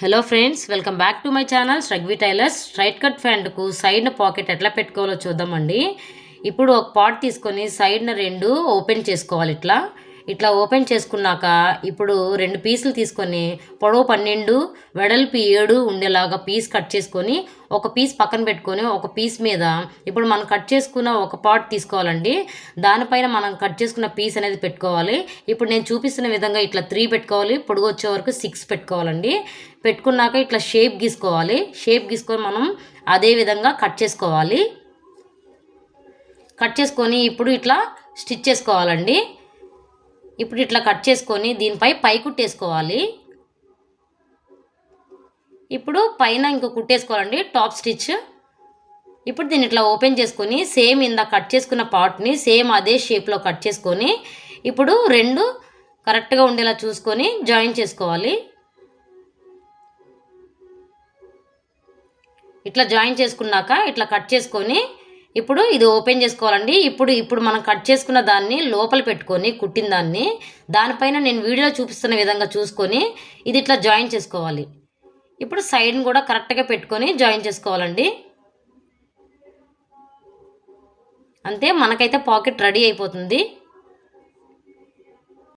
Hello friends welcome back to my channel స్ట్రగ్వి tailors straight cut ఫ్యాంట్కు సైడ్న pocket ఎట్లా పెట్టుకోవాలో చూద్దామండి. ఇప్పుడు ఒక పాట్ తీసుకొని సైడ్న రెండు ఓపెన్ చేసుకోవాలి ఇట్లా. ఇట్లా ఓపెన్ చేసుకున్నాక ఇప్పుడు రెండు పీసులు తీసుకొని పొడవు పన్నెండు వెడల్పు ఏడు ఉండేలాగా పీస్ కట్ చేసుకొని ఒక పీస్ పక్కన పెట్టుకొని ఒక పీస్ మీద ఇప్పుడు మనం కట్ చేసుకున్న ఒక పాట్ తీసుకోవాలండి. దానిపైన మనం కట్ చేసుకున్న పీస్ అనేది పెట్టుకోవాలి. ఇప్పుడు నేను చూపిస్తున్న విధంగా ఇట్లా త్రీ పెట్టుకోవాలి. పొడుగు వచ్చే వరకు సిక్స్ పెట్టుకోవాలండి. పెట్టుకున్నాక ఇట్లా షేప్ గీసుకోవాలి. షేప్ గీసుకొని మనం అదే విధంగా కట్ చేసుకోవాలి. కట్ చేసుకొని ఇప్పుడు ఇట్లా స్టిచ్ చేసుకోవాలండి. ఇప్పుడు ఇట్లా కట్ చేసుకొని దీనిపై పై కుట్టేసుకోవాలి. ఇప్పుడు పైన ఇంకో కుట్టేసుకోవాలండి టాప్ స్టిచ్. ఇప్పుడు దీన్ని ఇట్లా ఓపెన్ చేసుకొని సేమ్ ఇందా కట్ చేసుకున్న పార్ట్ని సేమ్ అదే షేప్లో కట్ చేసుకొని ఇప్పుడు రెండు కరెక్ట్గా ఉండేలా చూసుకొని జాయిన్ చేసుకోవాలి. ఇట్లా జాయిన్ చేసుకున్నాక ఇట్లా కట్ చేసుకొని ఇప్పుడు ఇది ఓపెన్ చేసుకోవాలండి. ఇప్పుడు ఇప్పుడు మనం కట్ చేసుకున్న దాన్ని లోపల పెట్టుకొని కుట్టిన దాన్ని దానిపైన నేను వీడియో చూపిస్తున్న విధంగా చూసుకొని ఇది ఇట్లా జాయిన్ చేసుకోవాలి. ఇప్పుడు సైడ్ని కూడా కరెక్ట్గా పెట్టుకొని జాయిన్ చేసుకోవాలండి. అంతే మనకైతే పాకెట్ రెడీ అయిపోతుంది.